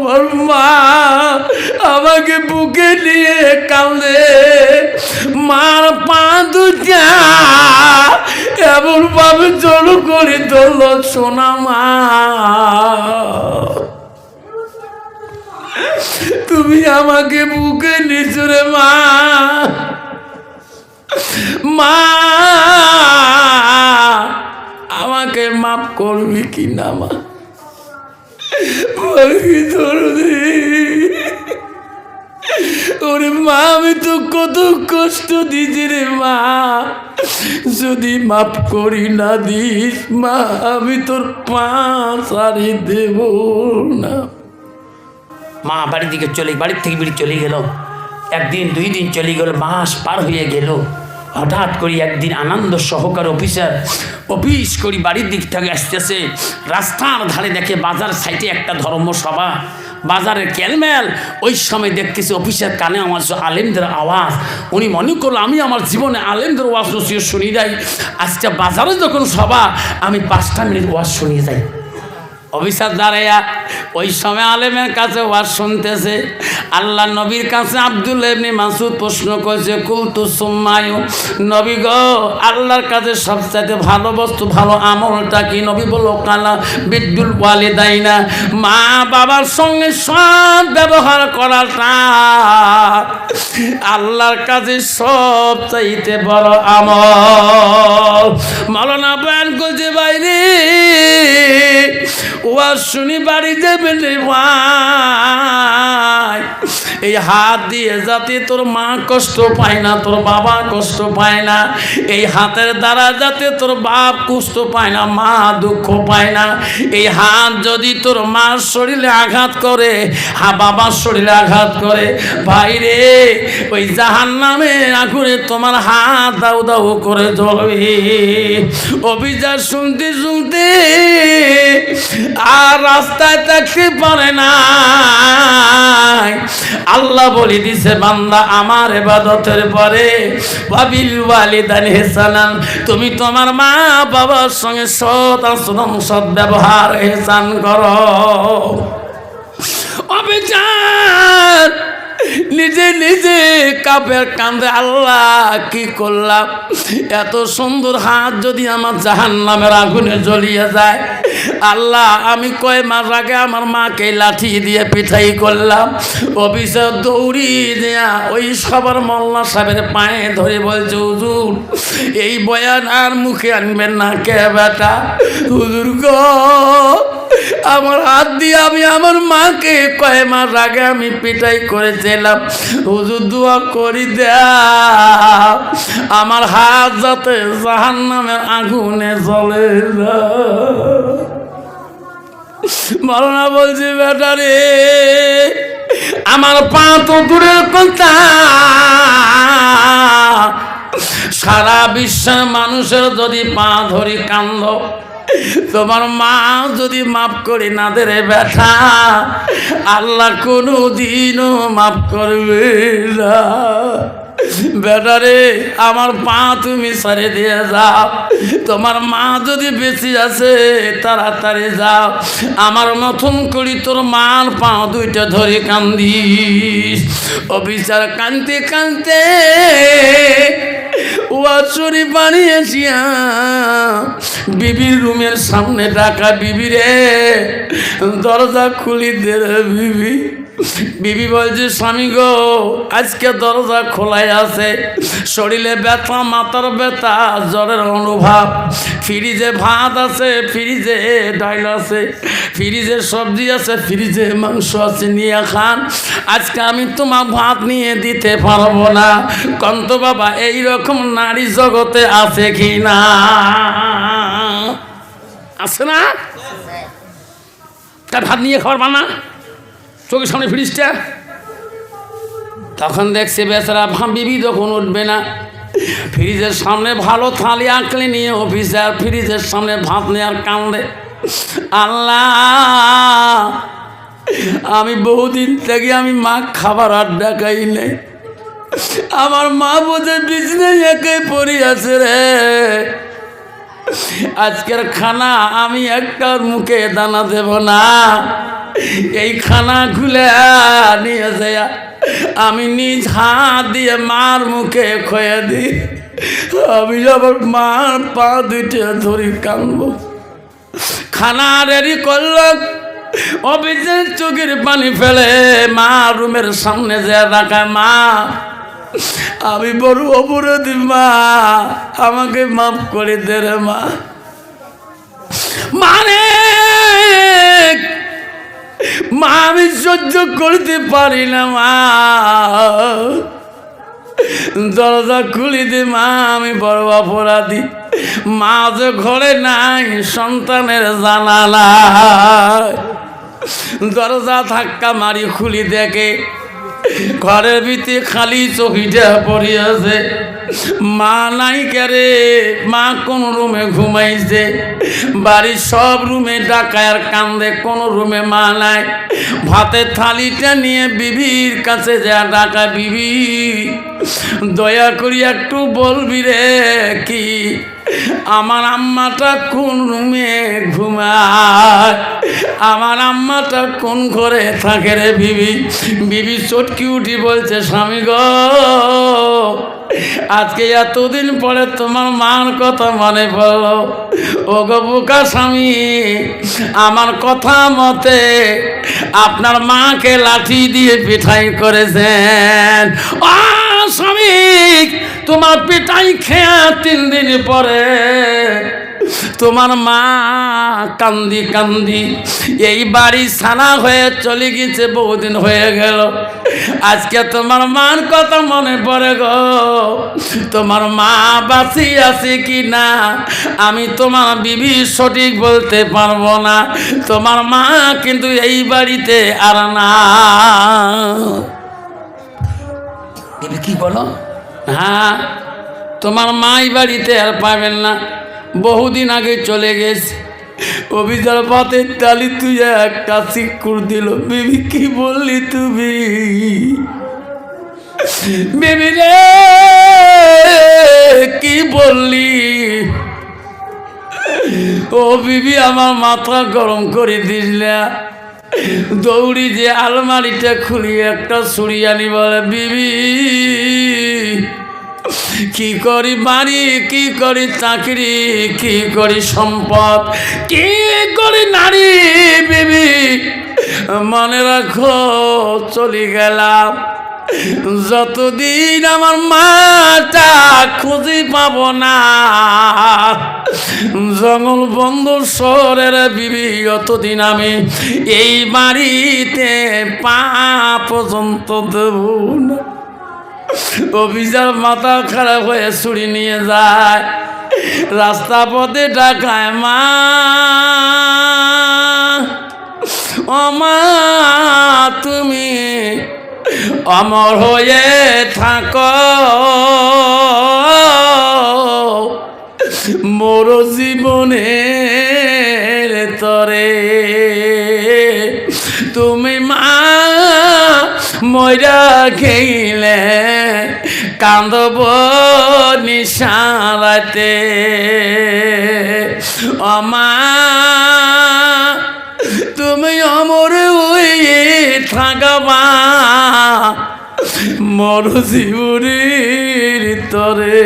আমার মা আমাকে বুকে নিয়ে কান্দে মার পা এমন ভাবে জড়ো করে ধরল সোনা মা। তুমি আমাকে বুকে নিছো রে মা। মা, আমাকে মাফ করবি কি না মা? বলবি দরদি ওরে মা, আমি তো কত কষ্ট দিছি রে মা। যদি মাফ করি না দিস মা, আমি তোর পা সারি দেব না। মা, বাড়ির দিকে চলে, বাড়ির থেকে বেরিয়ে চলে গেল। একদিন, দুই দিন চলে গেল, মাস পার হয়ে গেল। হঠাৎ করে একদিন আনন্দ সহকার অফিসার, অফিস করি বাড়ির দিক থেকে আসতেছে। রাস্তার ধারে দেখে বাজার সাইডে একটা ধর্মসভা। বাজারের ক্যালমেল ওই সময় দেখতেছি অফিসের কানে আমার আলেমদের আওয়াজ। উনি মনে করল, আমি আমার জীবনে আলেমদের ওয়াজ নসিহত শুনি যাই আজকে বাজারে যখন সভা, আমি পাঁচটা মিনিট ওয়াজ শুনিয়ে যাই। অফিসার দাঁড়াইয়া ওই সময় আলেমের কাছে ওয়াজ শুনতেছে। আল্লাহ নবীর কাছে আব্দুল এমনি মাসুদ প্রশ্ন করেছে, কুলতু সুম্মায়ু। নবী গো, আল্লাহর কাছে সবচাইতে ভালো বস্তু, ভালো আমলটা কি? নবী বলো কালা বিদ্যুল ওয়ালে দেয় না মা বাবার সঙ্গে সব ব্যবহার করাটা আল্লাহর কাছে সব চাইতে বড় আমল। মালনা বয়ান করছে বাইরে ওয়াজ শুনি বাড়ি দেবেন রে ভাই। এই হাত দিয়ে যাতে তোর মা কষ্ট পায় না, তোর বাবা কষ্ট পায় না, এই হাতের দ্বারা যাতে তোর বাপ কষ্ট পায় না, মা দুঃখ পায় না, এই হাত যদি তোর মার শরীরে আঘাত করে, হা, বাবার শরীরে আঘাত করে, ভাই রে, ওই জাহান নামে আগুনে তোমার হাত দাউ দাউ করে জ্বলবে। অভিযান শুনতে শুনতে আর রাস্তায় থাকতে পারে না আল্লাহ বলি দিছে, বান্দা, আমার এবাদতের পরে বাবিল ওয়ালিদান হেসানান তুমি তোমার মা বাবার সঙ্গে সৎ আচরণ, সৎ ব্যবহার হেসান করো। অবিচার কাপের কান্দে আল্লাহ কি করলাম? এত সুন্দর হাত যদি আমার জাহান নামের আগুনে জ্বলিয়ে যায়, আল্লাহ, আমি কয় মাস আগে আমার মাকে লাঠি দিয়ে পিঠাই করলাম। অফিসে দৌড়ি দেয়া ওই সবার মোল্লা সাহেবের পায়ে ধরে বলছে, হুজুর, এই বয়ান আর মুখে আনবেন না কে বেটা? হুজুর গো আমার হাত দিয়ে আমি আমার মাকে কয় মাস আগে আমি পিটাই করেছিলাম। হুজুর দোয়া করি দেয়া। আমার হাত যাতে জাহান নামের আগুনে জ্বলে মরনা বলছি, বেটা রে, আমার পা তো দূরের কথা। সারা বিশ্বের মানুষের যদি পা ধরি কান্দ তোমার মা যদি মাফ করে না দেরে ব্যথা, আল্লাহ কোনো দিনও মাফ করবে না। বেটারে আমার পা তুমি সারে দিয়ে যাও। তোমার মা যদি বেশি আছে, তাড়াতাড়ি যাও। আমার মতন করি তোর মার পা দুইটা ধরে কান্দিস। অফিসার কানতে কানতে ওয়াচুরি বানিয়েছিয়া। বিবির রুমের সামনে ডাকা বিবি রে। দরজা খুলি দে বিবি। বিবি বলছে স্বামী গো আজকে দরজা খোলাই আছে। শরীরে ব্যথা মাথার ব্যথা জ্বরের অনুভব। ফ্রিজে ভাত আছে ফ্রিজে ডাইল আছে ফ্রিজে সবজি আছে ফ্রিজে মাংস আছে নিয়ে খান। আজকে আমি তোমার ভাত নিয়ে দিতে পারব না। কন্ত বাবা এইরকম নারী জগতে আছে কি না? আছে না? তা ভাত নিয়ে খাবার বানা? চোখের সামনে ফ্রিজটা তখন দেখছে বেচারা বিবি যখন উঠবে না। ফ্রিজের সামনে ভালো থালি আঁকলে নিয়ে অফিসার ফ্রিজের সামনে ভাত নেওয়ার কান্দে। আল্লাহ, আমি বহুদিন থেকে আমি মা খাবার আড্ডা খাই নাই। আমার মা বোধে বিছনায় একে পড়ি আছে রে। আজকের খানা আমি একটার মুখে দানা দেব না। এই খানা খুলে নিয়ে আমি নিজ হাত দিয়ে মার মুখে খয়ে দিই। আমি আবার মার পা দুইটা ধরি কানবো। খানা রেডি করল। অফিসের চোখের পানি ফেলে মা রুমের সামনে যে রাখায় মা, আমি বড় অপরাধী, মা। আমাকে মাফ করে দে রে, মা। মানে মা, আমি সহ্য করতে পারি না, মা। দরজা খুলি দে, মা, আমি বড় অপরাধী। মা, যে ঘরে নাই, সন্তানের জানা নাই দরজা ধাক্কা মারি খুলি দেখে, ঘরের ভিতরে খালি চকিটা পড়িয়াছে। মা নাই কেরে? মা কোন রুমে ঘুমাইছে? বাড়ির সব রুমে ডাকায়ার কান্দে, কোন রুমে মা নাই? ভাতের থালিটা নিয়ে বিবির কাছে যা ডাকা বিবি। দয়া করি একটু বলবি রে কি? আমার আম্মাটা কোন রুমে ঘুমায়? আমার আম্মাটা কোন ঘরে থাকে রে বিবি? বিবি চটকি উঠি বলছে, স্বামী গো আজকে এতদিন পরে তোমার মার কথা মনে পড়ল। ও গো বোকা স্বামী, আমার কথা মতে আপনার মাকে লাঠি দিয়ে পিঠাই করেছেন। আ, স্বামী, তোমার পিঠাই খেয়া তিন দিন পরে তোমার মা কান্দি কান্দি এই বাড়ি সানা হয়ে চলে গেছে বহুদিন হয়ে গেল। আজকে তোমার মার কথা মনে পড়ে গো। তোমার মা বাঁচি আছে কি না আমি তোমার বিবি সঠিক বলতে পারব না। তোমার মা কিন্তু এই বাড়িতে আর না। কি বলো? হ্যাঁ তোমার মা এই বাড়িতে আর পাবেন না। বহুদিন আগে চলে গেছে। অভিযান পাতের ডালি তুই এক কাশি কুর দিল। বিবি, কি বললি তুমি? বিবি রে, কি বললি? ও বিবি, আমার মাথা গরম করে দিলে দৌড়ি যে আলমারিটা খুলি, একটা ছুরি আনি বলে, বিবি। কি করি বাড়ি, কি করি চাকরি, কি করি সম্পদ, কি করি নারী বিবি? মনে রাখো, চলে গেলাম। যতদিন আমার মাটা খুঁজে পাব না, জঙ্গল বন্ধু শহরের বিবি, অতদিন আমি এই বাড়িতে পা পর্যন্ত দেব না। অফিসার মাথা খারাপ হয়ে ছুরি নিয়ে যায়। রাস্তা পথে ডাকায় মা। ও মা, তুমি অমর হয়ে থাক। মোর জীবনের তরে তুমি মা ময়রা খেলে কান্দব নিশারাতে। অমা তুমি অমর হয়ে থাকবা। মর জীবনের তরে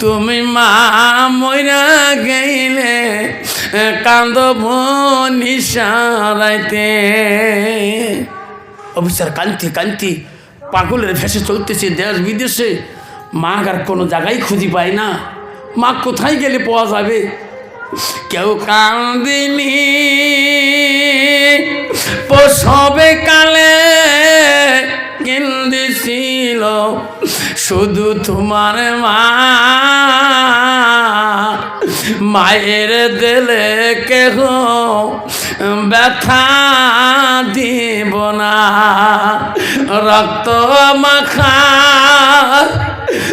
তুমি মা ময়রা গেলে কান্দব নিশারাইতে অফিসার কান্তি কান্তি পাগলের ভেসে চলতেছে দেশ বিদেশে। মা আর কোনো জায়গায় খুঁজি পায় না। মা কোথায় গেলে পাওয়া যাবে? কেউ কান্দিনি প্রসবে কালে কেন্দিছিল শুধু তোমার মা। মায়ের দিলে কেহ ব্যথা দিব না। রক্ত মাখা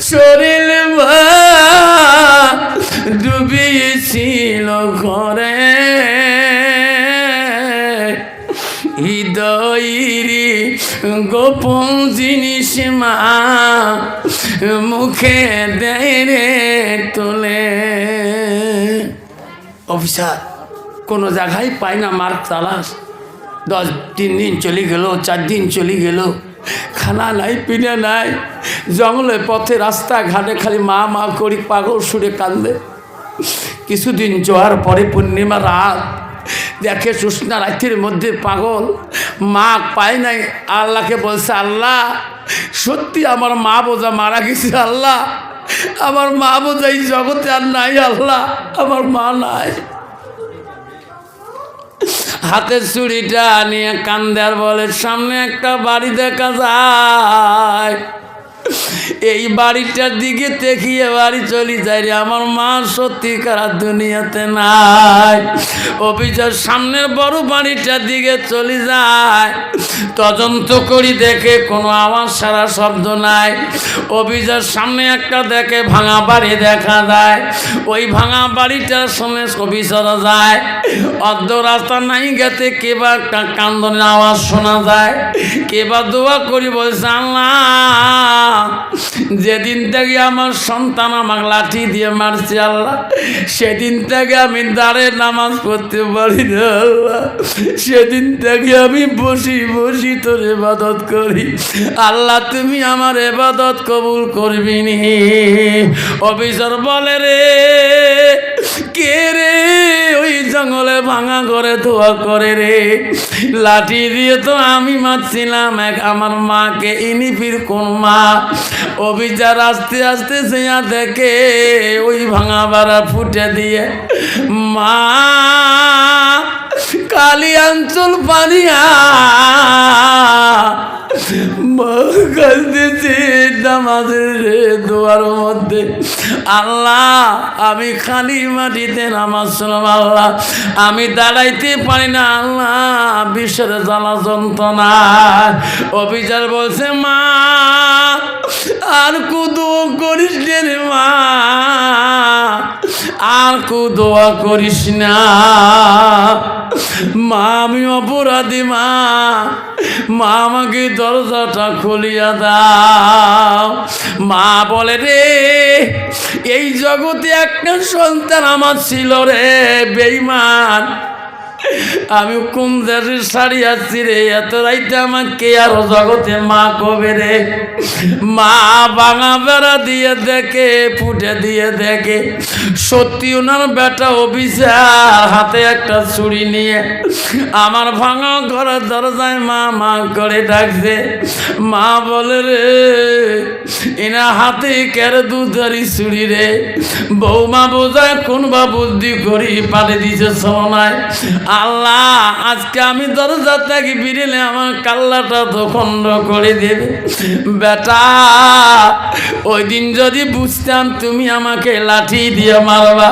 শরীর ডুবিয়েছিল ঘরে। হৃদয়রি গোপন জিনিস মা মুখে দেয় রে তোলে। অফিসার কোনো জায়গায় পাই না, মার তালাশ। দশ তিন দিন চলে গেল, চার দিন চলে গেল। খানা নাই, পিনা নাই। জঙ্গলে পথে রাস্তা ঘাটে খালি মা মা করি পাগল সুরে কান্দে। কিছুদিন জোয়ার পরে পূর্ণিমা রাত। দেখে সুষ্ণা রাত্রির মধ্যে পাগল। মা পায় নাই, আল্লাহকে বলছে, আল্লাহ, সত্যি আমার মা বোঝা মারা গেছে, আল্লাহ। আমার মা বোঝা এই জগতে আর নাই, আল্লাহ। আমার মা নাই। হাতের চুড়িটা নিয়ে কান্দার বলে সামনে একটা বাড়ি দেখা যায়। এই বাড়িটার দিকে দেখিয়ে বাড়ি চলি যাই রে। আমার মা সত্যিকার দুনিয়াতে নাই। অফিসের সামনের বড় বাড়িটার দিকে চলে যায় তদন্ত করি দেখে কোনো আওয়াজ সারা শব্দ নাই। অফিসের সামনে একটা দেখে ভাঙা বাড়ি দেখা যায়। ওই ভাঙা বাড়িটার সামনে অফিসারা যায়। অর্ধ রাস্তা নাই গেতে কেবা একটা কান্দনের আওয়াজ শোনা যায়। কেবা দোয়া করি বলছে, আল্লাহ যেদিন থেকে আমার সন্তান আমাকে লাঠি দিয়ে মারছে আল্লাহ, সেদিন থেকে আমি দাঁড়ে নামাজ পড়তে পারি না আল্লাহ। সেদিন থেকে আমি বসি বসি তোর এবাদত করি। আল্লাহ, তুমি আমার এবাদত কবুল করবি নি। অফিসার বলে রে কে রে? ওই জঙ্গলে ভাঙা করে ধোয়া করে রে। লাঠি দিয়ে তো আমি মারছিলাম এক আমার মাকে ইনি ফির কোন মা। অভিচার আস্তে আস্তে সেয়া দেখে ওই ভাঙা বাড়া ফুটে দিয়ে, মা কালী অঞ্চল পানিয়া কাঁদতেছে নামাজের দোয়ার মধ্যে। আল্লাহ, আমি খালি মাটিতে নামাজ শুনলাম, আল্লাহ। আমি দাঁড়াইতে পারি না, আল্লাহ বিশ্বের জ্বালা যন্ত্রণা অফিসার বলছে, মা, আর কুদো করিস রে মা, আর কুদোয়া করিস না। মা, আমি অপরাধী, মা। মা, আমাকে দরজাটা খুলিয়া দাও। মা বলে, রে, এই জগতে একটা সন্তান আমার ছিল রে বেইমান আমি কোন দেশের শাড়ি আসছি রে? এত রাইতে আমাকে আর জগতে মা কবে রে? মা বাঙা বেড়া দিয়ে দেখে ফুটে দিয়ে দেখে। সত্যি ওনার বেটা অফিসার, হাতে একটা ছুরি নিয়ে। আমার ভাঙা ঘরের দরজায় মা মা করে ডাকছে। মা বলে রে, এনা হাতে কের দুধারি ছুরি রে? বৌমা বোঝায়, কোন বা বুদ্ধি করি পারে দিছে সময় আল্লাহ, আজকে আমি দরজা থেকে বিরিলে আমার কাল্লাটা তো খণ্ড করে দেবে। বেটা ওই দিন যদি বুঝতাম তুমি আমাকে লাঠি দিয়ে মারবা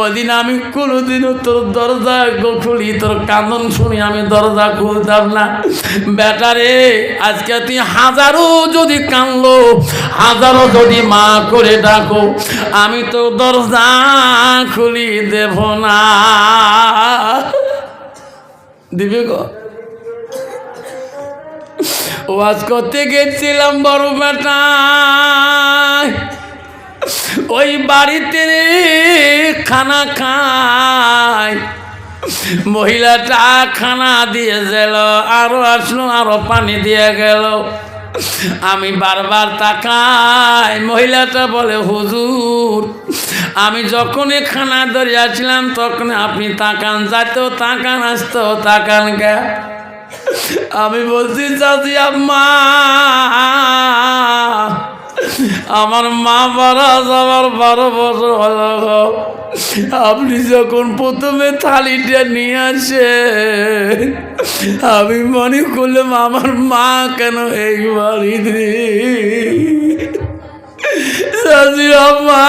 ওই দিন আমি কোনোদিনও তোর দরজা খুলি, তোর কান্দন শুনি আমি দরজা খুলতাম না। বেটা রে, আজকে তুই হাজারো যদি কানলো, হাজারো যদি মা করে ডাকো, আমি তো দরজা খুলি দেব না। দিবে ওয়াজ করতে গেছিলাম বড় বেটা ওই বাড়িতে খানা খায়। মহিলাটা খানা দিয়ে গেল, আরও আসলো, আরও পানি দিয়ে গেল। আমি বারবার তাকাই, মহিলাটা বলে, হুজুর, আমি যখন খানা ধরিয়াছিলাম তখন আপনি তাকান যাত তাকান আসতো তাকান গা আমি বলছি, চাচি আম্মা আমার মা মারা আমার বারো বছর হলো। আপনি যখন প্রথমে থালিটা নিয়ে আসে আমি মনে করলাম আমার মা কেন এই বাড়িতে চাচি আম্মা,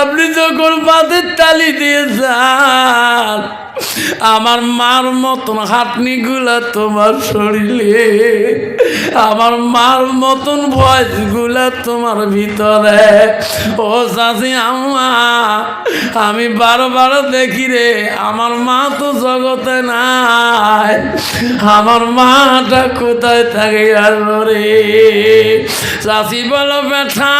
আপনি যখন পাতের তালি দিয়ে যান, আমার মার মতন হাতনিগুলা তোমার শরীরে, আমার মার মতন ভয়েসগুলা তোমার ভিতরে। ও চাষি আমা আমি বারবার দেখি রে, আমার মা তো জগতে নাই। আমার মাটা কোথায় থাকে আর রে? চাষি বলো বেঠা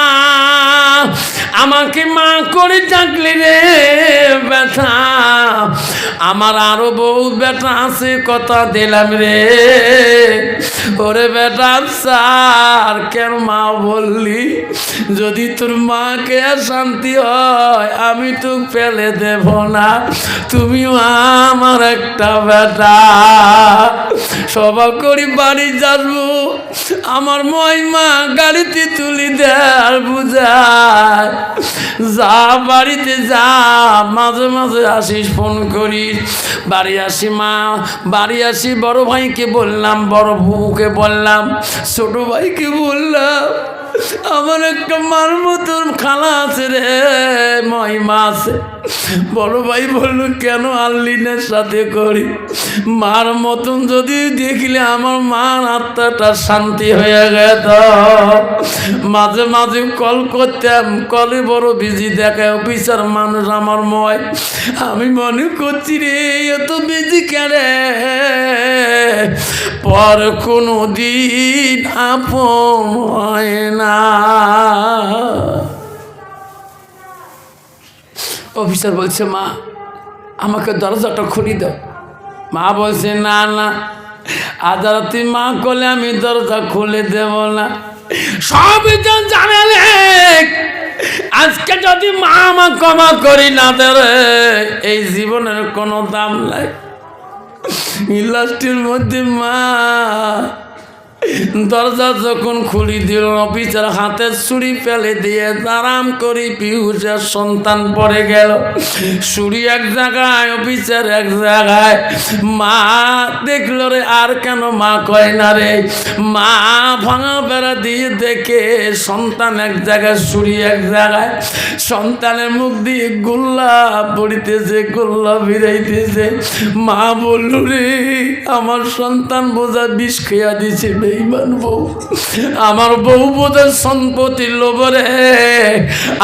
আমাকে মা করে ডাকলি রে ব্যথা। আমার আরও বউ বেটা আছে, কথা দিলাম রে। ওরে বেটা স্যার, কেন মা বললি? যদি তোর মাকে আর শান্তি হয়, আমি তো ফেলে দেব না। তুমিও আমার একটা বেটা। সবার করি বাড়ি যাব, আমার মহিমা গাড়িতে তুলি দেয় বুঝায়। যা বাড়িতে যা, মাঝে মাঝে আসিস, ফোন করিস। বাড়ি আসি মা, বাড়ি আসি, বড় ভাইকে বললাম, বড় বউকে বললাম, ছোট ভাইকে বললাম আমার একটা মার মতন খালা আছে রে, মহিমা আছে। বড় ভাই বলল, কেন আল্লিনের সাথে করি? মার মতন যদি দেখলে আমার মার আত্মাটা শান্তি হয়ে গেত। মাঝে মাঝে কল করতাম, কলে বড় বিজি দেখায় অফিসার মানুষ আমার ময়। আমি মনে করছি রে, এত বিজি কেন পর কোনো দিন আপন হয় না। অফিসার বলছে, মা, আমাকে দরজাটা খুলি দাও। মা বলছে, না না তুই মা করলে আমি দরজা খুলে দেব না। সব জন জানালে আজকে যদি মা আমার ক্ষমা করি না দেবে এই জীবনের কোনো দাম নাই। লাস্টের মধ্যে মা দরজা যখন খুলি দিল, অফিসার হাতে ছুরি ফেলে দিয়ে আরাম করি, পিউষের সন্তান পড়ে গেল। ছুরি এক জায়গায়, অফিসার এক জায়গায়। মা দেখল রে, আর কেন মা কয় না রে? মা ভাঙা বেড়া দিয়ে দেখে সন্তান এক জায়গায়, ছুরি এক জায়গায়। সন্তানের মুখ দিয়ে গোল্লা পড়িতেছে, গোল্লা ভিড়াইতেছে মা বলল, রে, আমার সন্তান বোঝা বিষ খেয়া দিছে বেইমান বউ। আমার বউ বোধের সম্পত্তির লোভরে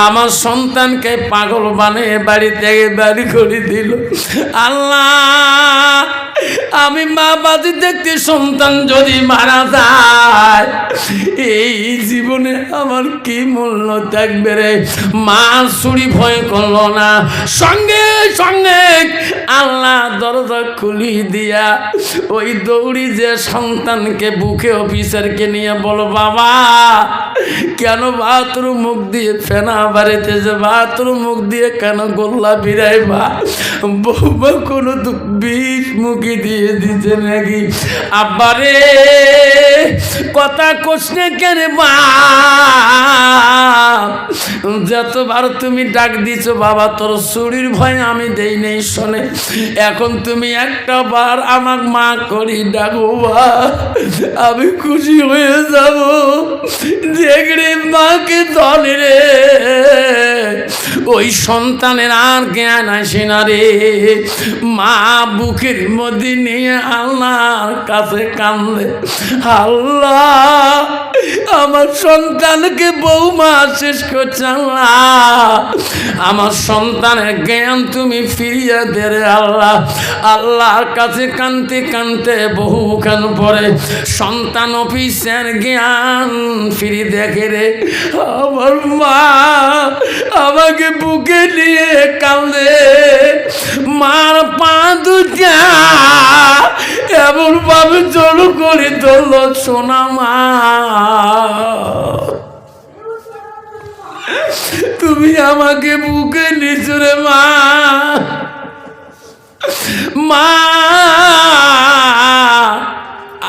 আমার সন্তানকে পাগল বানিয়ে বাড়ি থেকে বাড়ি করে দিল। আল্লাহ! আমি মা বাজি দেখতে সন্তান যদি মারা যায়, এই জীবনে আমার কি মূল্য থাকবে রে? মা ছুরি ভয় করল না। সঙ্গে সঙ্গে আল্লাহ দরজা খুলি দিয়া ওই দৌড়ি যে সন্তানকে বুকে অফিসারকে নিয়ে বলো, বাবা, কেন বাথরুম মুখ দিয়ে ফেনা বাড়িতে যে বাথরুম মুখ দিয়ে কেন গোল্লা বিরাই বা বৌমা কোনো বিষ মুখে দিয়ে দিতে নাকি আব্বারে কথা কোশনে কেন বা যতবার তুমি ডাক দিছো বাবা, তোর শরীর ভয় আমি দেই নেই শোনে। এখন তুমি একটা বার আমার মা করি, ডাকো, বা, আমি খুশি হয়ে যাব। দেখরে মাকে ধরে রে, ওই সন্তানের আর জ্ঞান আসে না রে। মা বুকের মধ্যে নিয়ে আল্লাহর কাছে কান্দে আল্লাহ, আমার সন্তানকে বৌমা শেষ করছে, আল্লাহ। আমার সন্তানের জ্ঞান তুমি ফিরিয়ে দে রে আল্লাহ। আল্লাহর কাছে কানতে কানতে বহুখান পরে সন্তান অফিসের জ্ঞান ফিরি দেখে রে। আমার মা আমাকে বুকে নিয়ে কান্দে মার পা দুটা এমন ভাবে জল করে ধরল সোনা মা। তুমি আমাকে বুকে নিচুরে মা। মা,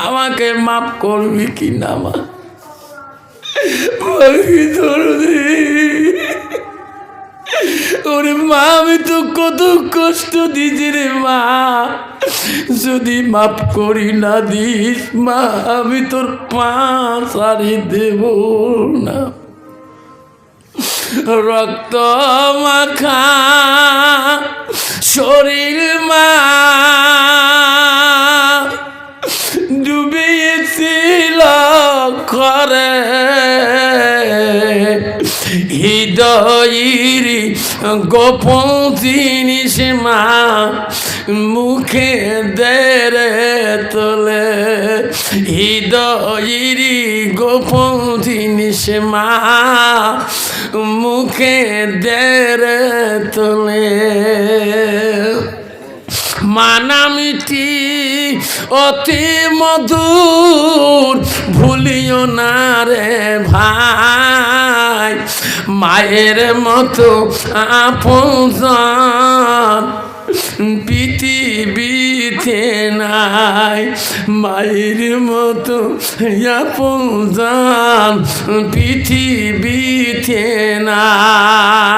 আমাকে মাফ করবি কি না মা ওরে মা, আমি তো কত কষ্ট দিছি রে মা। যদি মাফ করি না দিস মা, আমি তোর পা সারি দেব না। রক্ত মাখা শরীর মা ডুবিয়েছিল করে হৃদয়ের গোপন জিনিস মা মুখে দেরে তোলে। হৃদয়ের গোপন জিনিস মা মুখে দেরে তোলে। মানামিটি অতি মধুর ভুলিও না রে ভাই। মায়ের মতো আপন পৃথিবীতে নাই মায়ের মতো আপন পৃথিবীতে নাই